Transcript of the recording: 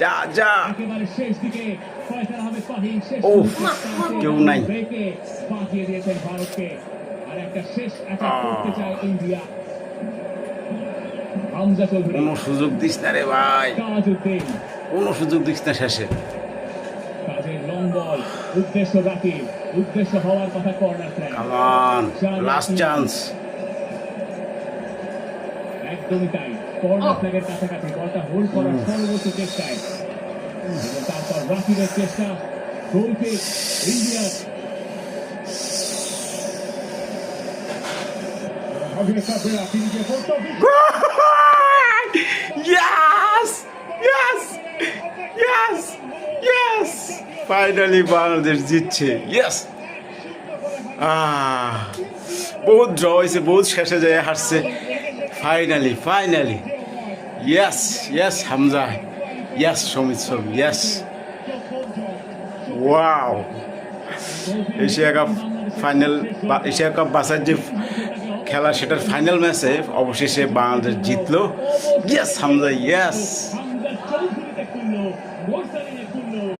যা যা। একেবারে শেষ দিকে ফয়সালা হবে ফাহিম শেষ উফ, মুহূর্তে কেউ নাই। কোনো সুযোগ দিস না রে ভাই। কোনো সুযোগ দিস না শেষে। কাজের লং বল উদ্দেশ্য রাকিব উদ্দেশ্য হওয়ার কথা কর্নার লাস্ট চান্স একদমই তাই। কর্নার কাছাকাছি বলটা করার সর্বোচ্চ চেষ্টায় তারপর চেষ্টা ইন্ডিয়ার Yes! Yes! Yes! Yes! Finally Bangladesh জিতছে ইয়েস আহ বহুত ড্র হয়েছে, বহুত শেষে যায়, হারছে finally finally yes yes Hamza yes Samit ছবি yes wow Asia cup final বা এশিয়া কাপ বাসার যে খেলা, সেটার ফাইনাল ম্যাচে অবশেষে বাংলাদেশ জিতলো। Yes Hamza yes